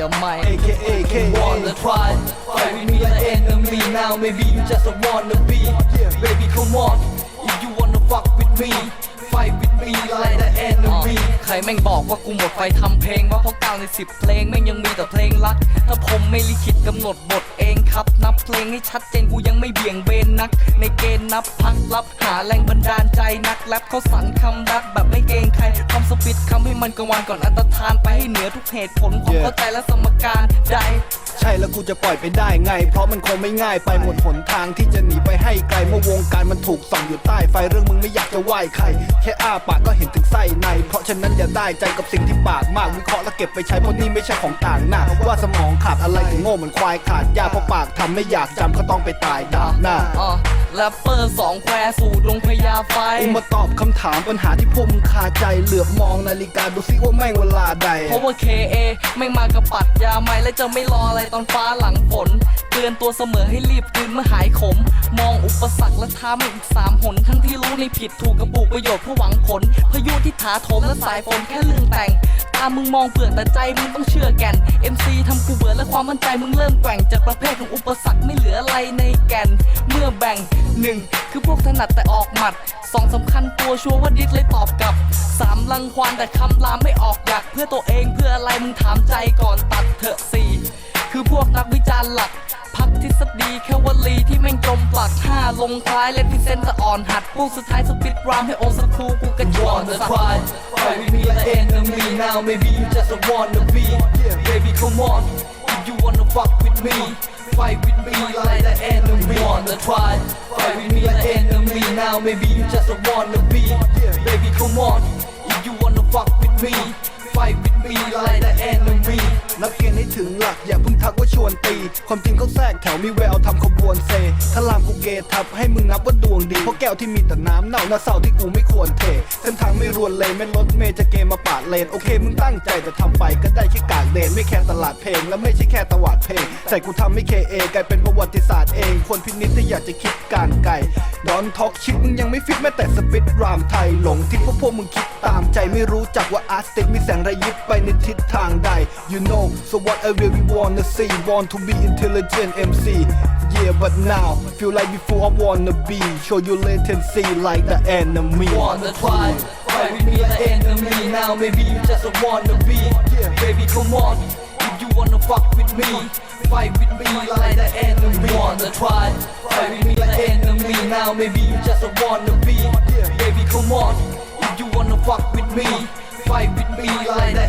your mind. AKA, AKA Wanna try, fight with me like enemy Now. Maybe you just a wannabe Baby come on, if you wanna fuck with me Fight with me like รแม่งบอกว่ากูหมดไฟทำเพลงว่าเพราะเก้าในสิบเพลงแม่งยังมีแต่เพลงรัก ถ้าผมไม่ลิขิตกำหนดบทเองครับ นับเพลงให้ชัดเจนกูยังไม่เบี่ยงเบนนัก ในเกณฑ์นับพักรับหาแรงบันดาลใจนักแรปเขาสั่นคำรักแบบไม่เกรงใครทำสปิดคำให้มันกังวานก่อนอันตรธานไปให้เหนือทุกเหตุผลความ Yeah เข้าใจและสมการใด ใช่แล้วกูจะปล่อยไปได้ไง เพราะมันคงไม่ง่ายไปหมดหนทางที่จะหนีไปให้ไกลเมื่อวงการมันถูกส่องอยู่ใต้ไฟเรื่องมึงไม่อยากจะไหว้ใคร แค่อ้าปากก็เห็นถึงไส้ใน เพราะฉะนั้นอย่าได้ใจกับสิ่งที่ปากมากวิเคราะห์แล้วเก็บไปใช้เพราะนี่ไม่ใช่ของต่างหน้าว่าสมองขาดอะไรถึงโง่เหมือนควายขาดยาเพราะปากทำไม่อยากจำก็ต้องไปตายดาบหน้าอะแรปเปอร์สองแควสู่ดงพญาไฟกูมาตอบคำถามปัญหาที่พวกมึงคาใจเหลือบมองนาฬิกาดูซิว่าแม่งเวลาใดเพราะว่า KA ไม่มากับปัดยาใหม่และจะไม่รออะไรตอนฟ้าหลังฝนเตือนตัวเสมอให้รีบคืนเมื่อหายขม มองอุปสรรคและท้ามันอีกสามหน ทั้งที่รู้ในผิดถูกกระปุกประโยชน์เพื่อหวังผลพายุที่ถาโถมและสายฝนแค่เรื่องแต่งตามึงมองเปลือกแต่ใจมึงต้องเชื่อแก่น MC ทำกูเบื่อและความมั่นใจมึงเริ่มแกว่งจากประเภทของอุปสรรคไม่เหลืออะไรในแก่น เมื่อแบ่งหนึ่งคือพวกถนัดแต่ออกหมัดสองสำคัญตัวชัวร์ว่าดิสเลยตอบกลับสามลังควานแต่คำลามไม่ออกอยากเพื่อตัวเองเพื่อ อะไรมึงถามใจก่อนตัดเถอะสี่คือพวกนักวิจารณ์หลัก พักทฤษฎีแค่วลีที่แม่งจมปลักห้าลงท้ายและพิเศษจะอ่อนหัดพวกสุดท้ายสปิดรามให้โอสคูกูกระจ You อก wanna สัตว์ try, fight with me like enemy. Now maybe you just a wanna be. Baby, come on, if you wanna fuck with me, fight with me like the enemy. You wanna try, fight with me like enemy. Now maybe you just a wanna be. Baby, come on, if you wanna fuck with me, fight with me like. นับเกณฑ์ให้ถึงหลักอย่าเพิ่งทักว่าชวนตี ความจริงเขาแทรกแถวมีแววทำขบวนเซถ้าลามกูเกทับให้มึงนับว่าดวงดีเพราะแก้วที่มีแต่น้ำเน่าหน้าเศร้าที่กูไม่ควรเทเส้นทางไม่รวนเลยไม่รถเมย์จะเกมมาปาดเลนโอเคมึงตั้งใจแต่ทำไปก็ได้แค่กากเดนไม่แค่ตลาดเพลงและไม่ใช่แค่ตวาดเพลงแต่กูทำให้เคเอกลายเป็นประวัติศาสตร์เองควรพินิจที่อยากจะคิดการไกลดอนท็อกชิดมึงยังไม่ฟิตแม้แต่สปิดรามไทยหลงที่พวกพวกมึงคิดตามใจไม่รู้จักว่าอาร์ติกมีแสงระยิบไปในทิศทาง you know so what I really wanna see want to be intelligent MC yeah but now feel like before I wanna be show you latency like the enemy wanna try, fight with me like enemy. Now maybe you just a wanna be. Baby, come on, if you wanna fuck with me, fight with me like the enemy. Wanna try, fight with me like enemy. Now maybe you just a wanna be. Baby, come on, if you wanna fuck with me, fight with me like the